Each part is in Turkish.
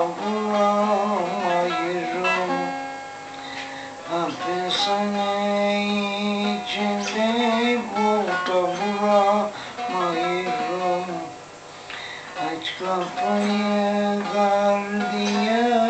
burada bulamayırım Hapishane içinde burada bulamayırım Aç kapıyı gardiyan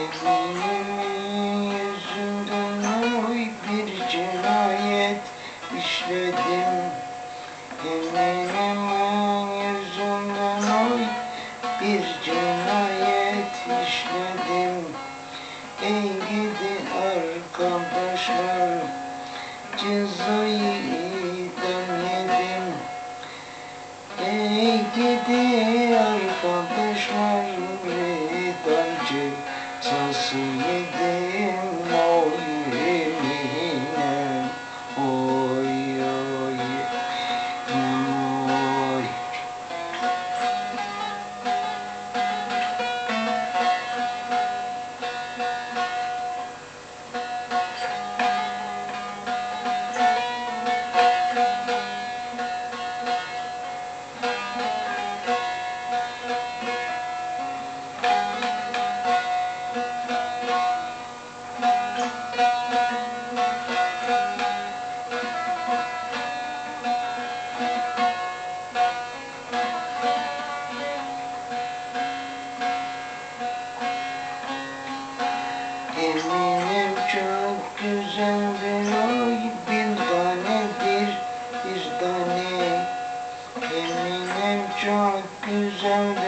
Evimin yüzünden oy bir cinayet işledim. Eminimin yüzünden oy bir cinayet işledim Ey gidi arkadaşlar. Cezayı idam yedim. Ey gidi arkadaşlar. İdam cezası yedim güzeldir oy bir tanedir bir tane. Eminim çok güzeldir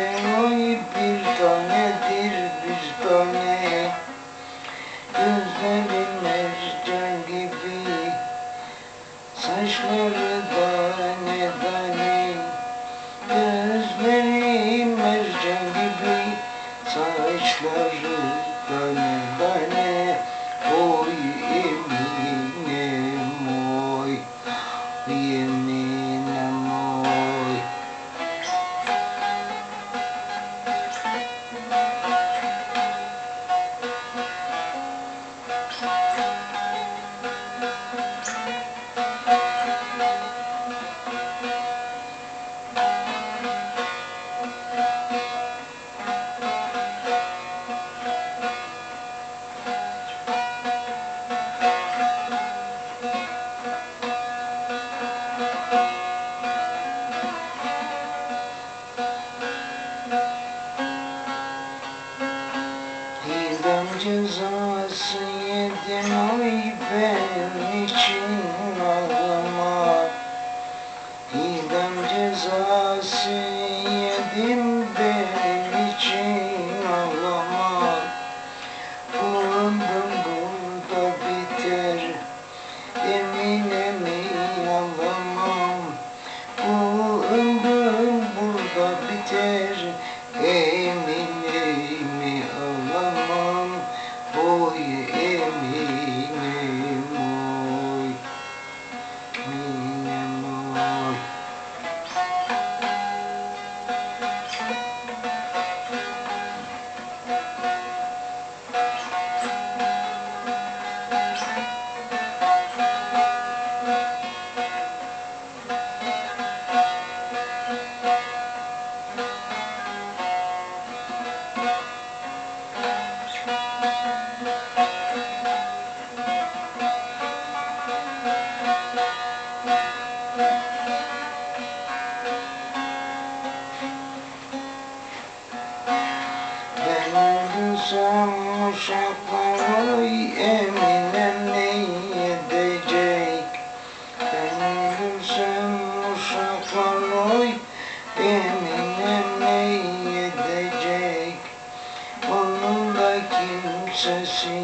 Ben ölürsem uşaklar oy Eminem ne edecek Ben ölürsem uşaklar oy Eminem ne edecek Onun da kimsesi